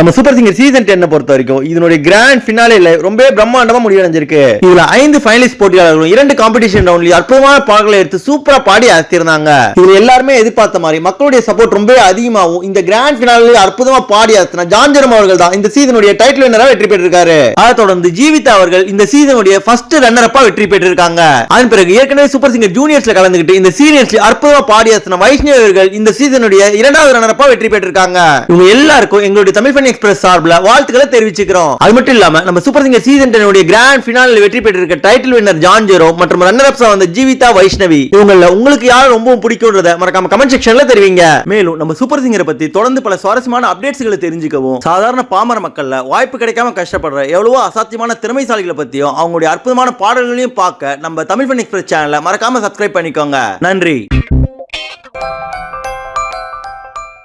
நம்ம super singer season டென்னை பொறுத்த வரைக்கும் இதனுடைய கிராண்ட் ஃபினாலே ரொம்ப பிரம்மாண்டமா முடிவடைஞ்சிருக்கு. இதுல ஐந்து ஃபைனலிஸ்ட் போட்டியாளர்களும் இரண்டு காம்படிஷன் ரவுண்ட்லயும் அற்புதமான பாடல்களை எடுத்து சூப்பரா பாடி அசத்திருந்தாங்க. இதுல எல்லாருமே எதிர்பார்த்த மாதிரி மக்களுடைய சப்போர்ட் ரொம்ப அதிகமாகவும் இந்த கிராண்ட் ஃபினாலே அற்புதமா பாடி அசத்தின ஜான்ஜரம் அவர்கள் தான் இந்த சீசனுடைய டைட்டில் வின்னரா வெற்றி பெற்றிருக்காரு. அதை தொடர்ந்து ஜீவிதா அவர்கள் இந்த சீசனுடைய ஃபர்ஸ்ட் ரன்னர் அப்பா வெற்றி பெற்றிருக்காங்க. அதன் பிறகு ஏற்கனவே சூப்பர் சிங்கர் ஜூனியர்ஸ்ல கலந்துகிட்டு இந்த சீனியர்ஸ்ல அற்புதமா பாடி அசத்தின வைஷ்ணவர்கள் அவர்கள் இந்த சீசனுடைய இரண்டாவது ரன்னர் அப்பா வெற்றி பெற்றிருக்காங்க. இவங்க எல்லாருக்கும் எங்களுடைய தமிழ் எக்ஸ்பிரஸ் சார்பில் வாழ்த்துக்களை தெரிவிச்சுக்கிறோம். அது மட்டும் இல்லாம நம்ம சூப்பர் சிங்கர் சீசன் டென்னுடைய கிராண்ட் ஃபினாலில் வெற்றி பெற்றிருக்க டைட்டில் வின்னர் ஜான் ஜெரோ மற்றும் ரன்னர் அப்ஸா வந்த ஜீவிதா வைஷ்ணவி. இவங்கள உங்களுக்கு யார் ரொம்பவும் பிடிக்கும்ன்றத மறக்காம கமெண்ட் செக்ஷன்ல தெரிவிங்க. மேலும் நம்ம சூப்பர் சிங்கரை பத்தி தொடர்ந்து பல சுவாரஸ்யமான அப்டேட்ஸ்களை தெரிஞ்சுக்கவும் சாதாரண பாமர மக்கள்ல வாய்ப்பு கிடைக்காம கஷ்டப்படுற எவ்வளவோ அசாத்தியமான திறமைசாலிகளை பத்தியும் அவங்களுடைய அற்புதமான பாடல்களையும் பார்க்க நம்ம தமிழ் ஃபன் எக்ஸ்பிரஸ் சேனலை மறக்காம சப்ஸ்கிரைப் பண்ணிக்கோங்க. நன்றி.